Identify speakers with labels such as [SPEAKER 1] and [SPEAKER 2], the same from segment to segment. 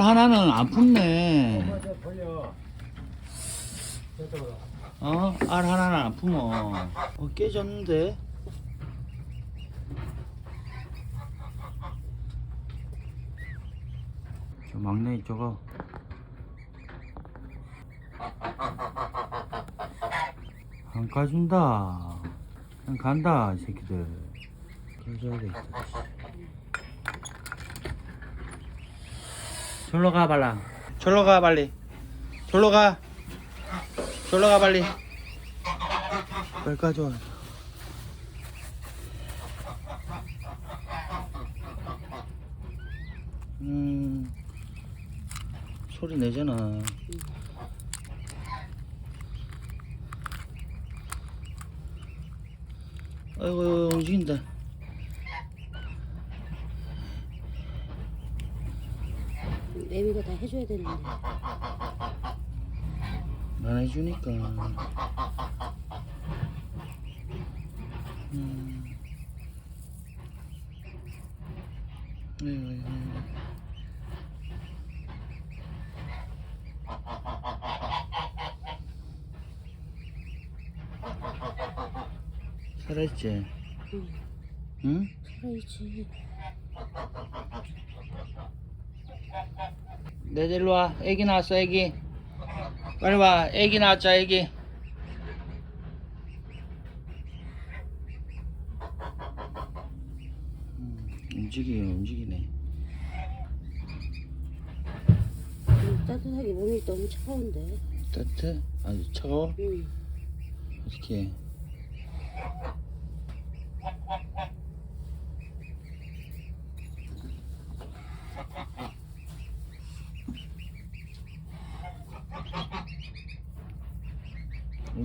[SPEAKER 1] 알 하나는 안.
[SPEAKER 2] 저쪽으로.
[SPEAKER 1] 어? 알 하나는 안 품어. 어, 깨졌는데? 저 막내 저거. 안 까준다. 그냥 간다, 이 새끼들. 깨져야 되겠다. 절로 가, 발랑. 절로 가, 빨리. 절로 가. 절로 가, 빨리. 빨리 가져와. 음, 소리 내잖아. 아이고, 움직인다.
[SPEAKER 3] 애미가 다 해줘야 되는데.
[SPEAKER 1] 안 해주니까. 음. 아이고, 아이고, 아이고. 살아있지?
[SPEAKER 3] 응.
[SPEAKER 1] 응?
[SPEAKER 3] 살아있지.
[SPEAKER 1] 내 일로 와. 애기 나왔어, 애기. 빨리 와. 애기 나왔자, 애기. 음, 움직이네, 움직이네.
[SPEAKER 3] 응, 따뜻하게 몸이 너무 차가운데.
[SPEAKER 1] 따뜻해? 아주 차가워?
[SPEAKER 3] 응.
[SPEAKER 1] 어떻게 해?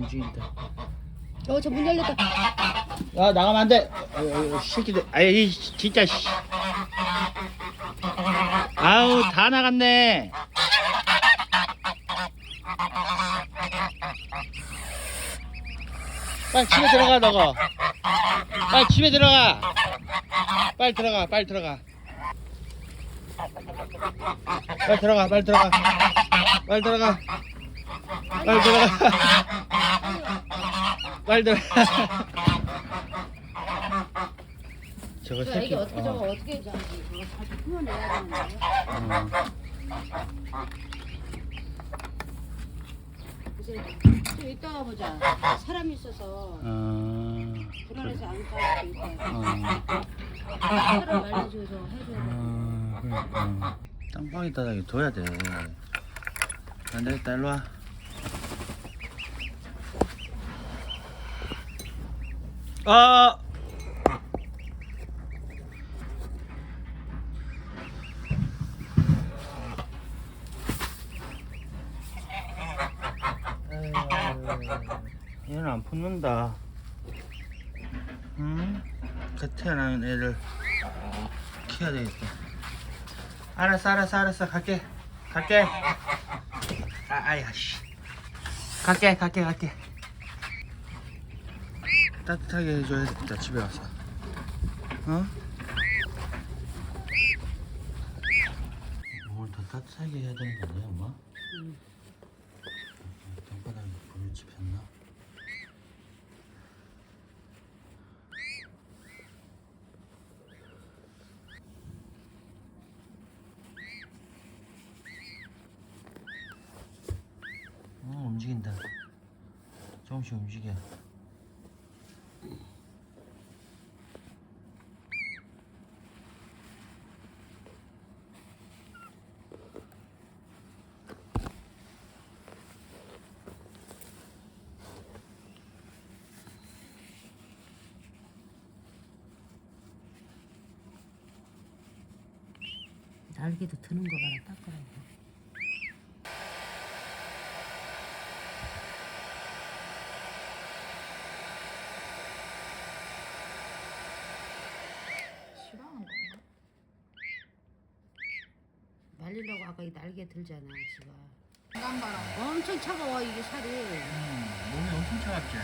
[SPEAKER 1] 움직인다.
[SPEAKER 3] 어, 저 문 열렸다.
[SPEAKER 1] 야 나가면 안 돼. 어, 어, 어, 새끼들. 아이 진짜. 씨. 아우 다 나갔네. 빨리 집에 들어가 너거. 빨리 집에 들어가. 빨리 들어가. 빨리 들어가. 빨리 들어가. 빨리 들어가. 빨리 들어가. 빨리 들어가. 빨리 들어가. 저거
[SPEAKER 3] 저
[SPEAKER 1] 새끼.
[SPEAKER 3] 애기 어떻게 저거
[SPEAKER 1] 어.
[SPEAKER 3] 어떻게 저기 저거 다시 풀어내야 되는데.
[SPEAKER 1] 어.
[SPEAKER 3] 이제 좀 이따가 보자. 사람 있어서
[SPEAKER 1] 어.
[SPEAKER 3] 불안해서 안 가고 있다.
[SPEAKER 1] 어.
[SPEAKER 3] 사람 말려줘서 해줘야 돼.
[SPEAKER 1] 어, 그러니까. 땅방에다 둬야 돼. 안 되겠다, 일로 와. 아! 얘는 안 붙는다. 응? 그 태어나는 애를 키워야 되겠다. 알았어, 알았어, 알았어. 갈게. 갈게. 아, 아야, 씨. 갈게, 갈게, 갈게. 따뜻하게 해줘야겠다, 집에 와서. 어? 뭘더 따뜻하게 해야 되는 거 아니야, 엄마?
[SPEAKER 3] 응.
[SPEAKER 1] 땅바닥에 불을 지폈나? 어, 움직인다. 조금씩 움직여.
[SPEAKER 3] 날개도 드는 거 봐라 닦으라고.
[SPEAKER 4] 싫어하는 건가?
[SPEAKER 3] 말리려고 아까 이 날개 들잖아 지가.
[SPEAKER 4] 인간바람.
[SPEAKER 3] 엄청 차가워 이게 살이.
[SPEAKER 1] 음, 몸이 엄청 차갑지?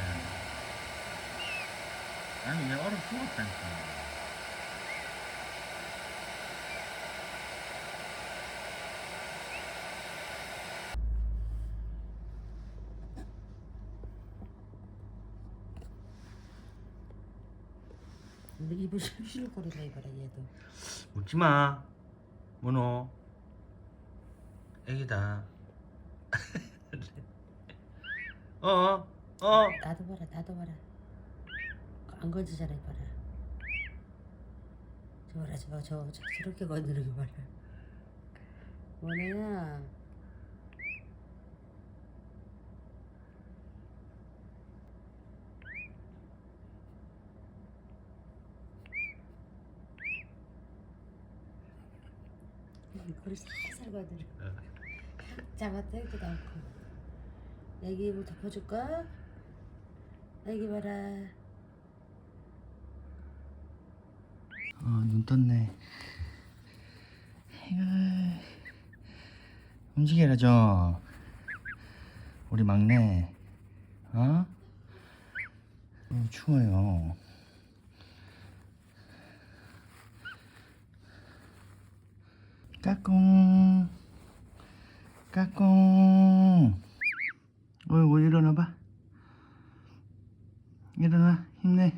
[SPEAKER 1] 아니, 왜 얼어 죽었다니까.
[SPEAKER 3] 근데 입을 실실거리다 이거라 얘도.
[SPEAKER 1] 웃지 마. 문호. 애기다. 어, 어, 어.
[SPEAKER 3] 나도 봐라 나도 봐라. 안 건지잖아 이봐라. 저 봐라 저거 저, 저 저렇게 건드는 거 봐라. 원아야. 이거를 살살 건드려. 잡았다 이렇게 않고. 애기 입을 덮어줄까? 애기 봐라.
[SPEAKER 1] 어, 눈 떴네. 이거 움직여라 좀. 우리 막내. 어? 어 추워요. 까꿍. 까꿍. 어이구 일어나봐. 일어나 힘내.